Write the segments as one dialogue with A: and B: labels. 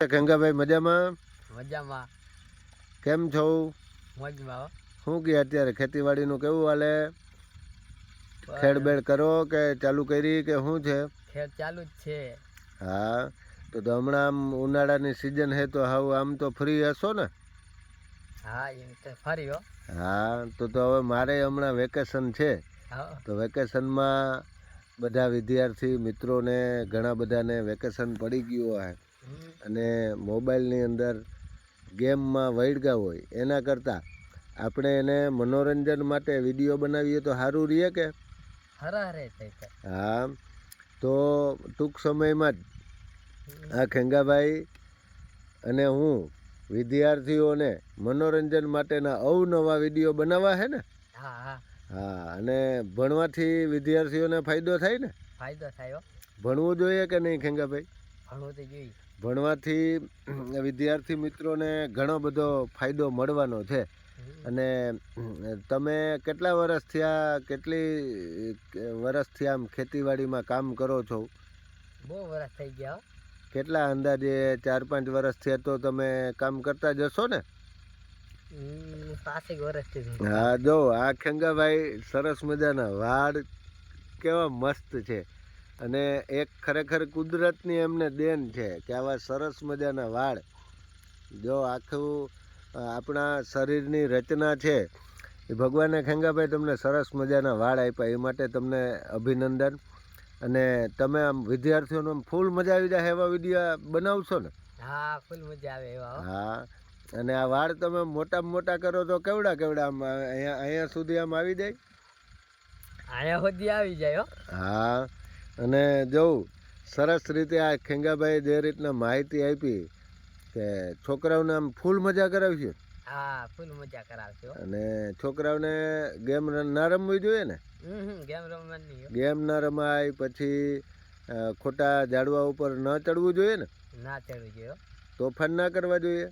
A: ગંગાભાઈ મજામાં?
B: મજામાં.
A: કેમ છો?
B: મોજમાં હો.
A: શું કે અત્યારે ખેતીવાડીનું કેવું હાલે? ખેડબેડ કરો કે ચાલુ કરી કે શું છે?
B: ખેડ ચાલુ જ છે.
A: હા તો તો હમણાં આમ ઉનાળાની સિઝન હે તો હાવ આમ તો ફ્રી હશો ને?
B: હા એમ તો ફરી હા.
A: તો તો હવે મારે હમણાં વેકેશન છે. તો વેકેશનમાં બધા વિદ્યાર્થી મિત્રોને ઘણા બધાને વેકેશન પડી ગયું હોય. અને મોબાઈલની અંદર ગેમમાં વળગા હોય એના કરતાં આપણે એને મનોરંજન માટે વીડિયો બનાવીએ તો સારું રહીએ કે. હા તો ટૂંક સમયમાં જ આ ખેંગાભાઈ અને હું વિદ્યાર્થીઓને મનોરંજન માટેના અવનવા વીડિયો બનાવવા છે ને?
B: હા હા.
A: હા અને ભણવાથી વિદ્યાર્થીઓને ફાયદો થાય ને?
B: ફાયદો થાય
A: ભણવું જોઈએ કે નહીં ખેંગાભાઈ? ભણવાથી વિદ્યાર્થી મિત્રોને ઘણો બધો ફાયદો મળવાનો છે. અને તમે કેટલા વર્ષથી થયા કેટલી વર્ષથી આમ ખેતીવાડીમાં કામ કરો છો?
B: બહુ વરસ થઈ ગયા
A: કેટલા અંદાજે ચાર પાંચ વર્ષથી થયા તો તમે કામ કરતા જશો ને. હા જો આ ખેંગાભાઈ સરસ મજાના વાળ કેવા મસ્ત છે. અને એક ખરેખર કુદરતની એમને દેન છે કે આવા સરસ મજાના વાળ. જો આખું આપણા શરીરની રચના છે એ ભગવાને ખેંગાભાઈ તમને સરસ મજાના વાળ આપ્યા એ માટે તમને અભિનંદન. અને તમે આમ વિદ્યાર્થીઓને આમ ફૂલ મજા આવી જાય એવા વીડિયો બનાવશો ને?
B: હા ફૂલ મજા આવે એવા હા.
A: અને આ વાળ તમે મોટામાં મોટા કરો તો કેવડા કેવડા આમ અહીંયા અહીંયા સુધી આમ આવી જાય?
B: અહીંયા સુધી આવી જાય હો.
A: હા અને જોઉં સરસ રીતે આ ખેંગાભાઈ જે રીતના માહિતી આપી કે છોકરાઓને આમ ફૂલ મજા કરાવી છે
B: હા ફૂલ મજા કરાવશે
A: અને છોકરાઓને ગેમ ન રમવી જોઈએ ને?
B: ગેમ રમવાની
A: ગેમ ના રમાય પછી ખોટા ઝાડવા ઉપર ન ચડવું જોઈએ ને?
B: ના ચડવું જોઈએ
A: તોફાન ના કરવા જોઈએ.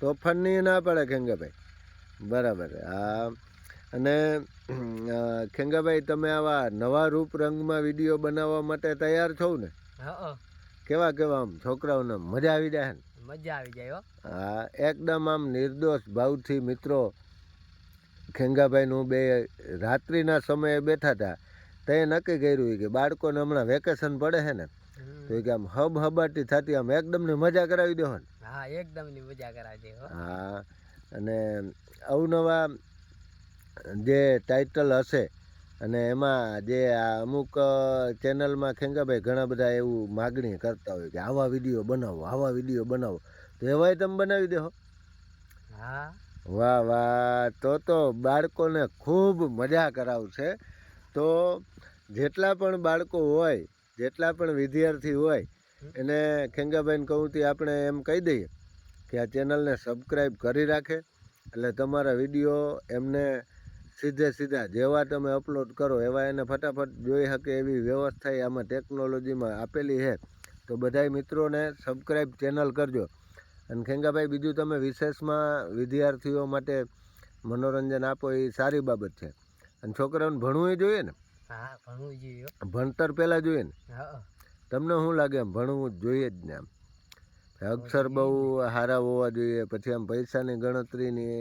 A: તોફાનની ના પડે ખેંગાભાઈ. બરાબર હા અને ખેંગાભાઈ તમે આવા નવા રૂપ રંગમાં વીડિયો બનાવવા માટે તૈયાર છો ને? કેવા કેવા આમ છોકરાઓને મજા આવી જાય ને?
B: મજા આવી જાય હા.
A: એકદમ આમ નિર્દોષ ભાવથી મિત્રો ખેંગાભાઈનું બે રાત્રિના સમયે બેઠા હતા. તે નક્કી કર્યું કે બાળકોને હમણાં વેકેશન પડે છે ને તો કે આમ હબ હબાટી થતી આમ એકદમની મજા કરાવી દો
B: હા એકદમની મજા કરાવી હો.
A: હા અને અવનવા જે ટાઇટલ હશે અને એમાં જે આ અમુક ચેનલમાં ખેંગાભાઈ ઘણા બધા એવું માગણી કરતા હોય કે આવા વીડિયો બનાવો આવા વીડિયો બનાવો. તો એવાય તમે બનાવી દેહો
B: હા.
A: વાહ વાહ. તો તો બાળકોને ખૂબ મજા કરાવશે. તો જેટલા પણ બાળકો હોય જેટલા પણ વિદ્યાર્થી હોય એને ખેંગાભાઈને કહુંથી આપણે એમ કહી દઈએ કે આ ચેનલને સબસ્ક્રાઈબ કરી રાખે. એટલે તમારા વીડિયો એમને સીધે સીધા જેવા તમે અપલોડ કરો એવા એને ફટાફટ જોઈ શકે એવી વ્યવસ્થા આમાં ટેકનોલોજીમાં આપેલી છે. તો બધાય મિત્રોને સબસ્ક્રાઈબ ચેનલ કરજો. અને ખેંગાભાઈ બીજું તમે વિશેષમાં વિદ્યાર્થીઓ માટે મનોરંજન આપો એ સારી બાબત છે. અને છોકરાઓને ભણવું જોઈએ ને?
B: હા ભણવું જોઈએ
A: ભણતર પહેલાં જોઈએ ને? તમને શું લાગે એમ ભણવું જ જોઈએ જ ને આમ? અક્ષર બહુ સારા હોવા જોઈએ પછી આમ પૈસાની ગણતરીની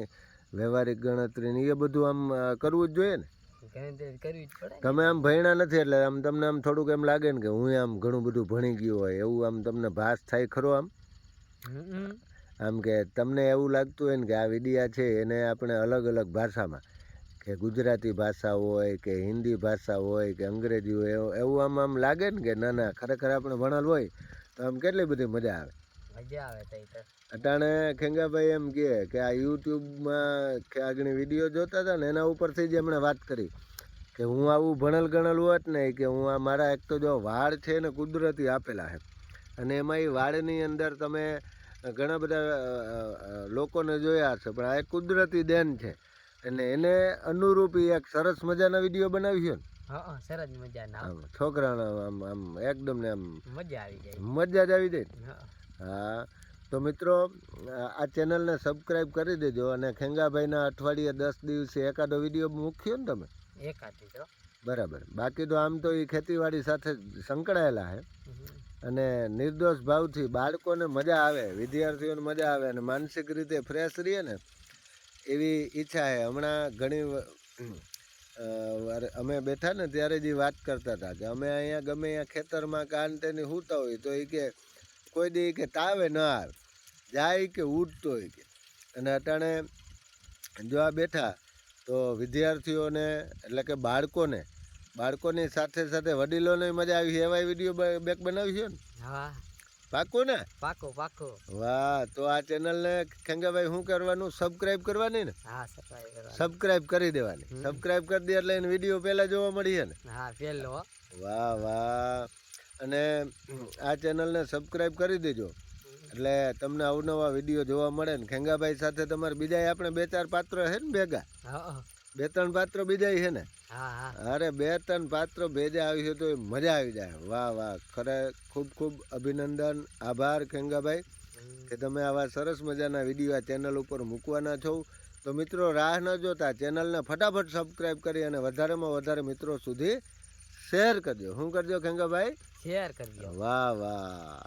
A: વ્યવહારિક ગણતરીની એ બધું આમ કરવું જ જોઈએ ને
B: ગણતરી ને.
A: તમે આમ ભણ્યા નથી એટલે આમ તમને આમ થોડુંક એમ લાગે ને કે હું આમ ઘણું બધું ભણી ગયું હોય એવું આમ તમને ભાસ થાય ખરો આમ. આમ કે તમને એવું લાગતું હોય ને કે આ વિડિયા છે એને આપણે અલગ અલગ ભાષામાં કે ગુજરાતી ભાષા હોય કે હિન્દી ભાષા હોય કે અંગ્રેજી હોય એવું- એવું આમ આમ લાગે ને કે ના ના ખરેખર આપણે ભણેલ હોય તો આમ કેટલી બધી મજા આવે
B: મજા આવે તઈ તો.
A: અટાણે ખેંગાભાઈ એમ કહે કે આ યુટ્યુબમાં કે આગળ વીડિયો જોતા હતા ને એના ઉપરથી જ એમણે વાત કરી. કે હું આવું ભણેલ ગણેલ હોત ને કે હું આ મારા એક તો જો વાળ છે ને કુદરતી આપેલા છે. અને એમાં એ વાળની અંદર તમે ઘણા બધા લોકોને જોયા હશે પણ આ એક કુદરતી દેન છે. અને એને અનુરૂપ એક સરસ મજાના વીડિયો બનાવ્યો ને.
B: સરસ
A: છોકરાના આમ આમ એકદમ ને આમ
B: મજા આવી જાય.
A: મજા જ આવી જાય.
B: હા.
A: તો મિત્રો આ ચેનલને સબસ્ક્રાઈબ કરી દેજો અને ખેંગાભાઈના અઠવાડિયે દસ દિવસે એકાદો વીડિયો મૂક્યો ને તમે?
B: એકાદ
A: બરાબર. બાકી તો આમ તો એ ખેતીવાડી સાથે સંકળાયેલા છે અને નિર્દોષ ભાવથી બાળકોને મજા આવે વિદ્યાર્થીઓને મજા આવે અને માનસિક રીતે ફ્રેશ રહીએ ને એવી ઈચ્છા છે હમણાં ઘણી અમે બેઠા ને ત્યારે જ વાત કરતા હતા કે અમે અહીંયા ગમે અહીંયા ખેતરમાં કાન તેની સૂતા હોય તો એ કે કોઈ દે કે તાવે ન આવે જાય કે ઉઠતો હોય કે. અને અટાણે જો આ બેઠા તો વિદ્યાર્થીઓને એટલે કે બાળકોને બાળકોની સાથે સાથે વડીલોને મજા આવી છે એવા વીડિયો બેક બનાવી છે ને?
B: હા.
A: પાકું ને?
B: પાકો પાકો.
A: વાહ તો આ ચેનલને ખેંગાભાઈ શું કરવાનું? સબસ્ક્રાઇબ કરવાની ને?
B: હા
A: સબસ્ક્રાઇબ કરી દેવાની. સબસ્ક્રાઇબ કરી દે એટલે વીડિયો પહેલાં જોવા મળી છે ને?
B: હા પેલો
A: વાહ વાહ. અને આ ચેનલને સબસ્ક્રાઈબ કરી દેજો. એટલે તમને અવનવા વીડિયો જોવા મળે ને ખેંગાભાઈ સાથે તમારે બીજા આપણે બે ચાર પાત્ર છે ને ભેગા? બે ત્રણ પાત્ર બીજા છે ને? અરે બે ત્રણ પાત્ર ભેજા આવી છે તો એ મજા આવી જાય. વાહ વાહ. ખરે ખૂબ ખૂબ અભિનંદન આભાર ખેંગાભાઈ કે તમે આવા સરસ મજાના વીડિયો આ ચેનલ ઉપર મૂકવાના છો. તો મિત્રો રાહ ન જોતા ચેનલને ફટાફટ સબસ્ક્રાઈબ કરી અને વધારેમાં વધારે મિત્રો સુધી શેર કરજો શું કરજો ખેંગાભાઈ?
B: શેર કરજો
A: વાહ વાહ.